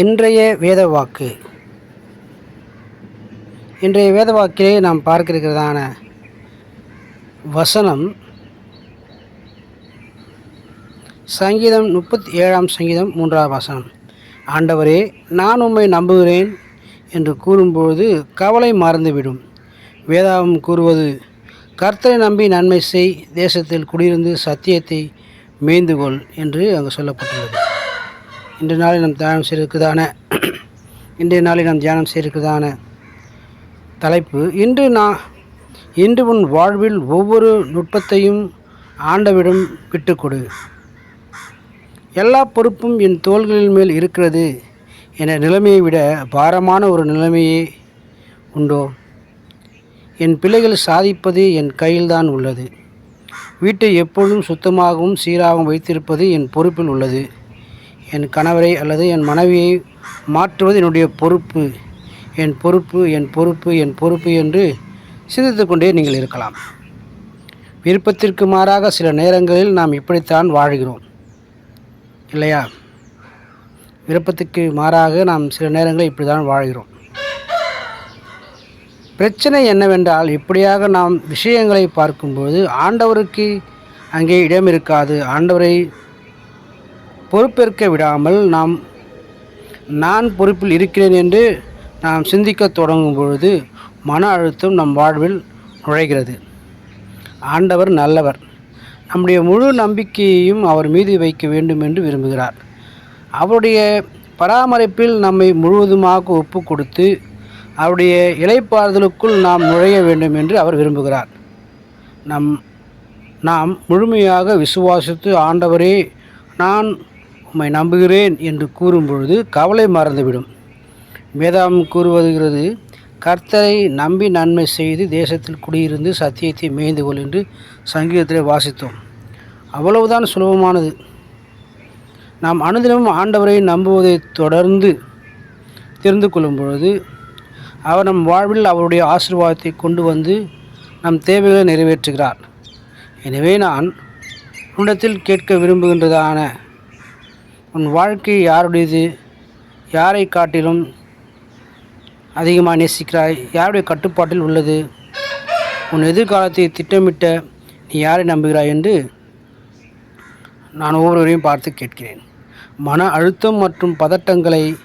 இன்றைய வேத வாக்கு இன்றைய வேத வாக்கிலே நாம் பார்க்க இருக்கிறதான வசனம் சங்கீதம் முப்பத்தி ஏழாம் சங்கீதம் மூன்றாம் வசனம். ஆண்டவரே நான் உம்மை நம்புகிறேன் என்று கூறும்பொழுது கவலை மறந்துவிடும். வேதாவும் கூறுவது கர்த்தரை நம்பி நன்மை செய் தேசத்தில் குடியிருந்து சத்தியத்தை மேய்ந்துகொள் என்று அங்கு சொல்லப்பட்டுள்ளது. இன்றைய நாளில் நாம் தியானம் செய்திருக்குதான? இன்றைய நாளில் நாம் தியானம் செய்திருக்குதான? தலைப்பு இன்று நான் இன்று உன் வாழ்வில் ஒவ்வொரு நுட்பத்தையும் ஆண்டவிடம் விட்டுக்கொடு எல்லா பொறுப்பும் என் தோள்களின் மேல் இருக்கிறது என நிலைமையை விட பாரமான ஒரு நிலைமையே உண்டோ? என் பிள்ளைகள் சாதிப்பது என் கையில்தான் உள்ளது. வீட்டை எப்பொழுதும் சுத்தமாகவும் சீராகவும் வைத்திருப்பது என் பொறுப்பில் உள்ளது. என் கணவரை அல்லது என் மனைவியை மாற்றுவது என்னுடைய பொறுப்பு. என் பொறுப்பு என் பொறுப்பு என் பொறுப்பு என்று சிந்தித்து கொண்டே நீங்கள் இருக்கலாம். விருப்பத்திற்கு மாறாக சில நேரங்களில் நாம் இப்படித்தான் வாழ்கிறோம். இல்லையா? விருப்பத்துக்கு மாறாக நாம் சில நேரங்களில் இப்படி தான் வாழ்கிறோம். பிரச்சனை என்னவென்றால் இப்படியாக நாம் விஷயங்களை பார்க்கும்போது ஆண்டவருக்கு அங்கே இடம் இருக்காது ஆண்டவரை பொறுப்பேற்க விடாமல் நாம் நான் பொறுப்பில் இருக்கிறேன் என்று நாம் சிந்திக்க தொடங்கும் பொழுது மன அழுத்தம் நம் வாழ்வில் நுழைகிறது. ஆண்டவர் நல்லவர். நம்முடைய முழு நம்பிக்கையையும் அவர் மீது வைக்க வேண்டும் என்று விரும்புகிறார். அவருடைய பராமரிப்பில் நம்மை முழுவதுமாக ஒப்பு கொடுத்து அவருடைய இலைப்பாறுதலுக்குள் நாம் நுழைய வேண்டும் என்று அவர் விரும்புகிறார். நம் நாம் முழுமையாக விசுவாசித்து ஆண்டவரே நான் உம்மை நம்புகிறேன் என்று கூறும் பொழுது கவலை மறந்துவிடும். வேதாம் கூறுவதுகிறது கர்த்தரை நம்பி நன்மை செய்து தேசத்தில் குடியிருந்து சத்தியத்தை மேய்ந்து கொள் என்று சங்கீதத்திலே வாசித்தோம். அவ்வளவுதான் சுலபமானது. நாம் அனுதினமும் ஆண்டவரை நம்புவதை தொடர்ந்து தெரிந்து கொள்ளும் பொழுது அவர் நம் வாழ்வில் அவருடைய ஆசீர்வாதத்தை கொண்டு வந்து நம் தேவைகளை நிறைவேற்றுகிறார். எனவே நான் உன்னிடத்தில் கேட்க விரும்புகின்றதான உன் வாழ்க்கை யாருடையது? யாரை காட்டிலும் அதிகமாக நேசிக்கிறாய்? யாருடைய கட்டுப்பாட்டில் உள்ளது? உன் எதிர்காலத்தை திட்டமிட்ட நீ யாரை நம்புகிறாய் என்று நான் ஒவ்வொருவரையும் பார்த்து கேட்கிறேன். மன அழுத்தம் மற்றும் பதட்டங்களை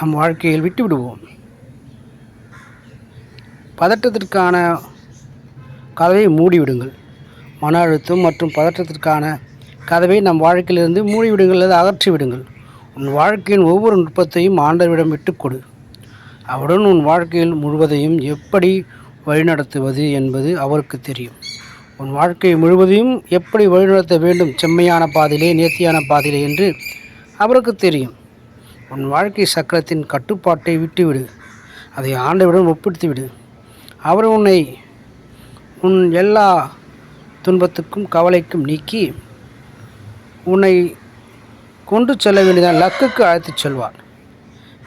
நம் வாழ்க்கையில் விட்டுவிடுவோம். பதட்டத்திற்கான கதவை மூடிவிடுங்கள். மன அழுத்தம் மற்றும் பதற்றத்திற்கான கதவை நம் வாழ்க்கையிலிருந்து மூடிவிடுங்கள் அல்லது அகற்றிவிடுங்கள். உன் வாழ்க்கையின் ஒவ்வொரு நுட்பத்தையும் ஆண்டவரிடம் விட்டுக்கொடு அவருடன் உன் வாழ்க்கையில் முழுவதையும் எப்படி வழிநடத்துவது என்பது அவருக்கு தெரியும். உன் வாழ்க்கை முழுவதையும் எப்படி வழிநடத்த வேண்டும்? செம்மையான பாதையிலே நேர்த்தியான பாதையிலே என்று அவருக்கு தெரியும். உன் வாழ்க்கை சக்கரத்தின் கட்டுப்பாட்டை விட்டுவிடு. அதை ஆண்டவிடம் ஒப்பிடுத்திவிடு அவர் உன்னை உன் எல்லா துன்பத்துக்கும் கவலைக்கும் நீக்கி உன்னை கொண்டு செல்ல வேண்டியதான் லக்குக்கு அழைத்துச் செல்வார்.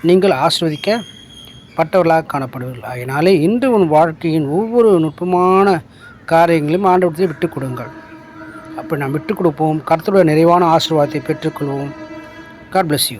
நீங்கள் ஆஸ்வதிக்கப்பட்டவர்களாக காணப்படுவீர்கள். அதனாலே இன்று உன் வாழ்க்கையின் ஒவ்வொரு நுட்பமான காரியங்களையும் ஆண்டவரத்தை விட்டுக் கொடுங்கள். அப்படி நாம் விட்டுக் கொடுப்போம். கருத்துடைய நிறைவான ஆசீர்வாதத்தை பெற்றுக்கொள்வோம். God bless you